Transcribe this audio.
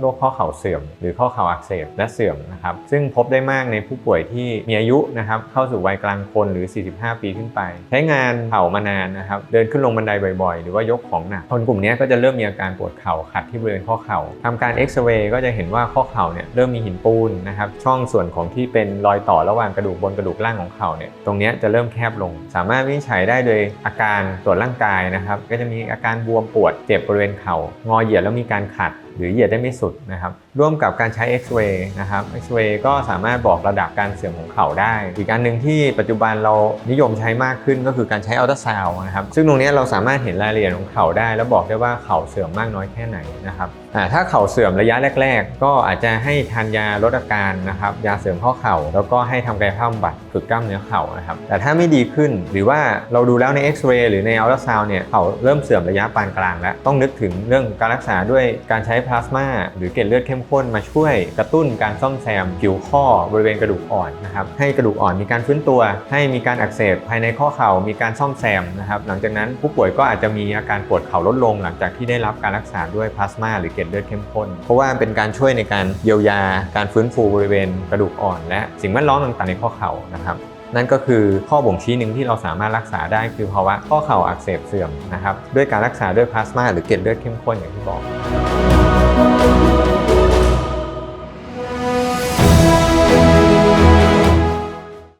โรคข้อเข่าเสื่อม หรือข้อเข่าอักเสบและเสื่อมนะครับซึ่งพบได้มากในผู้ป่วยที่มีอายุนะครับเข้าสู่วัยกลางคนหรือ 45 ปีขึ้นไป ใช้งานเข่ามานานนะครับเดินขึ้นลงบันไดบ่อยๆ หรือว่ายกของหนักคนกลุ่มนี้ก็จะเริ่มมีอาการปวดเข่าขัดที่บริเวณข้อเข่าทำการเอ็กซเรย์ก็จะเห็นว่าข้อเข่าเนี่ยเริ่มมีหินปูนนะครับช่องส่วนของที่เป็นรอยต่อระหว่างกระดูกบนกระดูกล่างของเข่าเนี่ยตรงนี้จะเริ่มแคบลง สามารถวินิจฉัยได้โดยอาการตรวจร่างกายนะครับก็จะมีอาการบวมปวดเจ็บบริเวณเข่างอเหยียดแล้วมีการขัด หรือเหยียดได้ไม่สุดนะครับ ร่วมกับการใช้เอ็กซเรย์นะครับเอ็กซเรย์ก็สามารถบอกระดับการเสื่อมของเข่าได้ อีกอันหนึ่งที่ปัจจุบันเรานิยมใช้มากขึ้นก็คือการใช้อัลตราซาวน์นะครับ ซึ่งตรงนี้เราสามารถเห็นรายละเอียดของเข่าได้ แล้วบอกได้ว่าเข่าเสื่อมมากน้อยแค่ไหนนะครับถ้าเข่าเสื่อมระยะแรก ๆ ก็อาจจะให้ทานยาลดอาการนะครับ ยาเสริมข้อเข่า แล้วก็ให้ทำกายภาพบำบัดฝึกกล้ามเนื้อเข่านะครับ แต่ถ้าไม่ดีขึ้นหรือว่าเราดูแล้วในเอ็กซเรย์หรือในอัลตราซาวน์เนี่ยเข่าเริ่มเสื่อมระยะปานกลางแล้วต้องนึกถึงเรื่องการรักษาด้วยการใช้พลาสมาหรือเกล็ดเลือดเข้มข้นมาช่วยกระตุ้นการซ่อมแซมผิวข้อบริเวณกระดูกอ่อนนะครับให้กระดูกอ่อนมีการฟื้นตัว ให้มีการอักเสบภายในข้อเข่ามีการซ่อมแซมนะครับหลังจากนั้นผู้ป่วยก็อาจจะมีอาการปวดเข่าลดลง หลังจากที่ได้รับการรักษาด้วยพลาสมาหรือเกล็ดเลือดเข้มข้น เพราะว่าเป็นการช่วยในการเยียวยาการฟื้นฟูบริเวณกระดูกอ่อน และสิ่งแวดล้อมต่างๆในข้อเข่านะครับนั่นก็คือข้อบ่งชี้หนึ่งที่เราสามารถรักษาได้คือภาวะข้อเข่าอักเสบเสื่อมนะครับด้วยการรักษาด้วยพลาสมาหรือเกล็ดเลือดเข้มข้นอย่างที่บอก Música